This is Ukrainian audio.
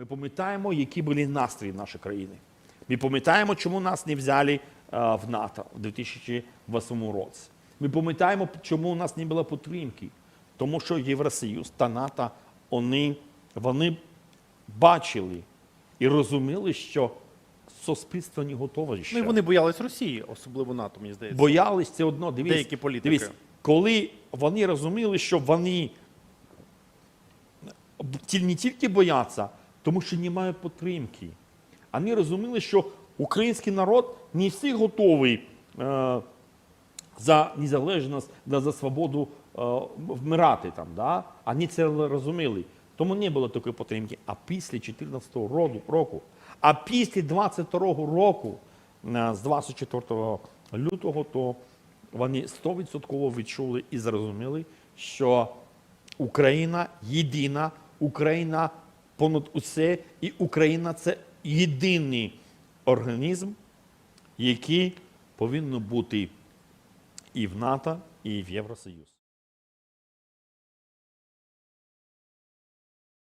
Ми пам'ятаємо, які були настрої нашої країни. Ми пам'ятаємо, чому нас не взяли е, в НАТО в 2008 році. Ми пам'ятаємо, чому у нас не було підтримки. Тому що Євросоюз та НАТО вони, вони бачили і розуміли, що суспільство не готове ще. Ну і вони боялись Росії, особливо НАТО, мені здається. Боялись це одно. Дивись, Деякі політики. Дивись, коли вони розуміли, що вони не тільки бояться, тому що немає підтримки. Вони розуміли, що український народ не всі готовий е, за незалежність, да, за свободу е, вмирати там. Да? Вони це розуміли. Тому не було такої підтримки. А після 2014 року, а після 22 року, е, з 24 лютого, то вони 100% відчули і зрозуміли, що Україна єдина, Україна понад усе, і Україна це єдиний організм, який повинен бути і в НАТО, і в Євросоюз.